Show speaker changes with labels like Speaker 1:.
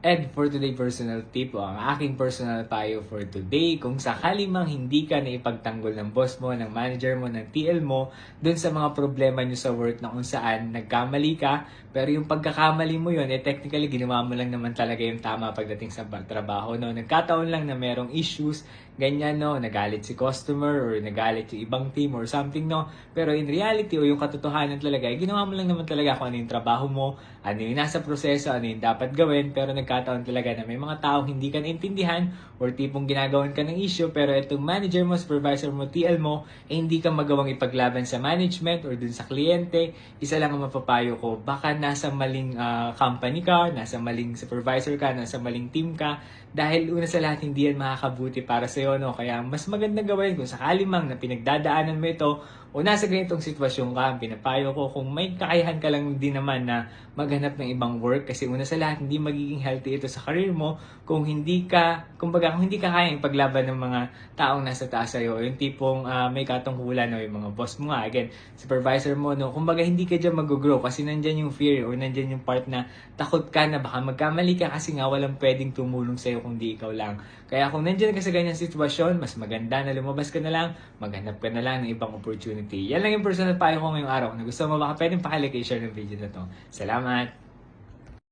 Speaker 1: And for today personal tip, o ang aking personal tayo for today, kung sakali mang hindi ka na ipagtanggol ng boss mo, ng manager mo, ng TL mo, dun sa mga problema nyo sa work na kung saan nagkamali ka, pero yung pagkakamali mo yun, eh technically ginawa mo lang naman talaga yung tama pagdating sa ba- trabaho, no? Nagkataon lang na merong issues, ganyan, no? Nagalit si customer or nagalit yung ibang team or something, no? Pero in reality o yung katotohanan talaga, eh, ginawa mo lang naman talaga kung ano yung trabaho mo, ano yung nasa proseso, ano yung dapat gawin, pero nagkataon talaga na may mga taong hindi ka naintindihan or tipong ginagawan ka ng issue, pero itong manager mo, supervisor mo, TL mo, eh hindi ka magawang ipaglaban sa management or dun sa kliyente, isa lang ang mapapayo ko, baka nasa maling ah, company ka, nasa maling supervisor ka, nasa maling team ka, dahil una sa lahat hindi yan makakabuti para sa'yo, no? Kaya mas maganda gawin kung sakali mang na pinagdadaanan mo ito o nasa ganitong sitwasyon ka, pinapayo ko kung may kakayahan ka lang din naman na maghanap ng ibang work kasi una sa lahat hindi magiging healthy ito sa career mo kung hindi ka, kumbaga kung hindi ka kaya ipaglaban ng mga taong nasa taas sa'yo, yung tipong ah, may katungkulan o yung mga boss mo nga, again, supervisor mo, no, kumbaga hindi ka dyan mag-grow kasi nandyan yung fear or nandyan yung part na takot ka na baka magkamali ka kasi nga walang pwedeng tumulong sa'yo kung di ikaw lang. Kaya kung nandyan ka sa ganyang sitwasyon, mas maganda na lumabas ka na lang, maghanap ka na lang ng ibang opportunity. Yan lang yung personal payo ko ngayong araw. Kung gusto mo, baka pwedeng pakilike i-share ng video na to. Salamat!